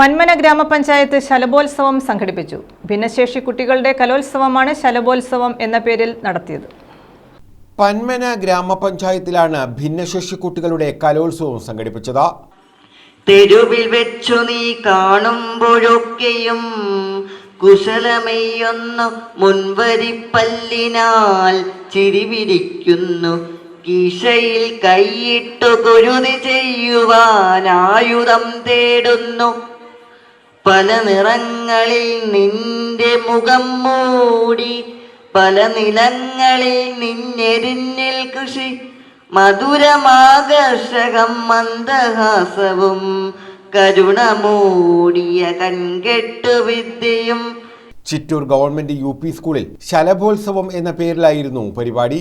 പന്മന ഗ്രാമപഞ്ചായത്ത് ശലഭോത്സവം സംഘടിപ്പിച്ചു. ഭിന്നശേഷി കുട്ടികളുടെ കലോത്സവമാണ് ശലഭോത്സവം എന്ന പേരിൽ നടത്തിയത്. പന്മന ഗ്രാമപഞ്ചായത്തിലാണ് ഭിന്നശേഷി കുട്ടികളുടെ കലോത്സവം സംഘടിപ്പിച്ചത്. തെരുവിൽ വെച്ചു നീ കാണുമ്പോഴൊക്കെയും കുശലമെയ്യൊന്നു മുൻവരിപ്പല്ലിനാൽ ചിരിവിരിക്കുന്നു. കീശയിൽ കൈയിട്ടു കുരുതി ചെയ്യുവാൻ ആയുധം തേടുന്നു. പല നിറങ്ങളിൽ നിന്റെ മുഖം മൂടി പല നിലങ്ങളിൽ നിന്നെരിഞ്ഞിൽ കൃഷി. മധുരമാകർഷകം മന്ദഹാസവും കരുണമൂടിയ കൺകെട്ടു വിദ്യയും. ചിറ്റൂർ ഗവൺമെന്റ് യു പി സ്കൂളിൽ ശലഭോത്സവം എന്ന പേരിലായിരുന്നു പരിപാടി.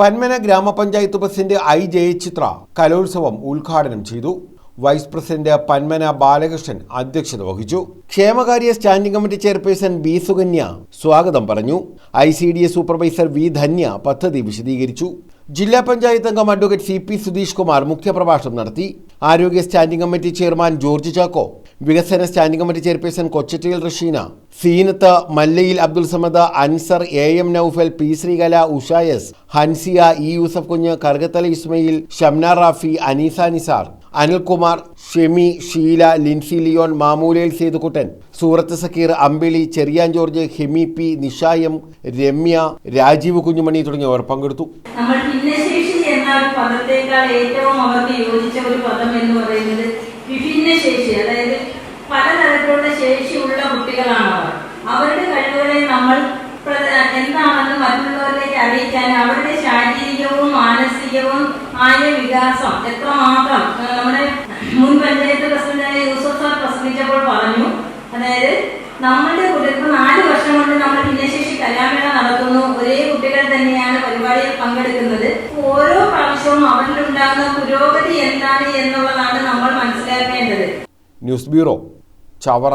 പന്മന ഗ്രാമപഞ്ചായത്ത് പ്രസിഡന്റ് ഐ ജയചിത്ര കലോത്സവം ഉദ്ഘാടനം ചെയ്തു. വൈസ് പ്രസിഡന്റ് പന്മന ബാലകൃഷ്ണൻ അധ്യക്ഷത വഹിച്ചു. ക്ഷേമകാര്യ standing committee chairperson B Sukanya സ്വാഗതം പറഞ്ഞു. I C D S supervisor V Dhanya പദ്ധതി വിശദീകരിച്ചു. ജില്ലാ പഞ്ചായത്ത് അംഗം advocate C P Sudheesh Kumar മുഖ്യപ്രഭാഷണം നടത്തി. ആരോഗ്യ standing committee chairman George Chacko വികസന standing committee chairperson Kochattiyil Rasheena. Seenath Mallayil Abdul Samad Ansar A M Naufal P Sreekala Ushayas Hansiya E Yusuf Kunju Karukathala Ismail Shamna Rafi Aneesa Nisar Anilkumar Shemi Sheela Lincy Leon Mamoolayil Sethukuttan Surath Sakeer Ambili Cherian George Hemi P Nishayam Ramya Rajeev Kunjumani തുടങ്ങിയവർ പങ്കെടുത്തു. നമ്മൾ ഭിന്നശേഷി എന്ന പദത്തേക്കാൾ ഏറ്റവും അവർക്ക് യോജിച്ച ഒരു പദം ശേഷിയുള്ള കുട്ടികളാണ് അവർ. അവരുടെ കഴിവുകളെ നമ്മൾ എന്താണെന്ന് മറ്റുള്ളവരിലേക്ക് അറിയിക്കാൻ അവരുടെ ശാരീരികവും മാനസികവും ആയ വികാസം എത്രമാത്രം നമ്മുടെ മുൻ പഞ്ചായത്ത് പ്രസിഡന്റായ യൂസഫ് സാർ പ്രസംഗിച്ചപ്പോൾ പറഞ്ഞു. അതായത് നമ്മളുടെ കുട്ടികൾക്ക് നാല് വർഷം കൊണ്ട് നമ്മൾ ഭിന്നശേഷി കലാമേള നടത്തുന്നു. ഒരേ കുട്ടികൾ തന്നെയാണ് പരിപാടിയിൽ പങ്കെടുക്കുന്നത്. ഓരോ പ്രാവശ്യവും അവരിലുണ്ടാകുന്ന പുരോഗതി എന്താണ് എന്നുള്ളതാണ് നമ്മൾ മനസ്സിലാക്കേണ്ടത്. News bureau. ചവറ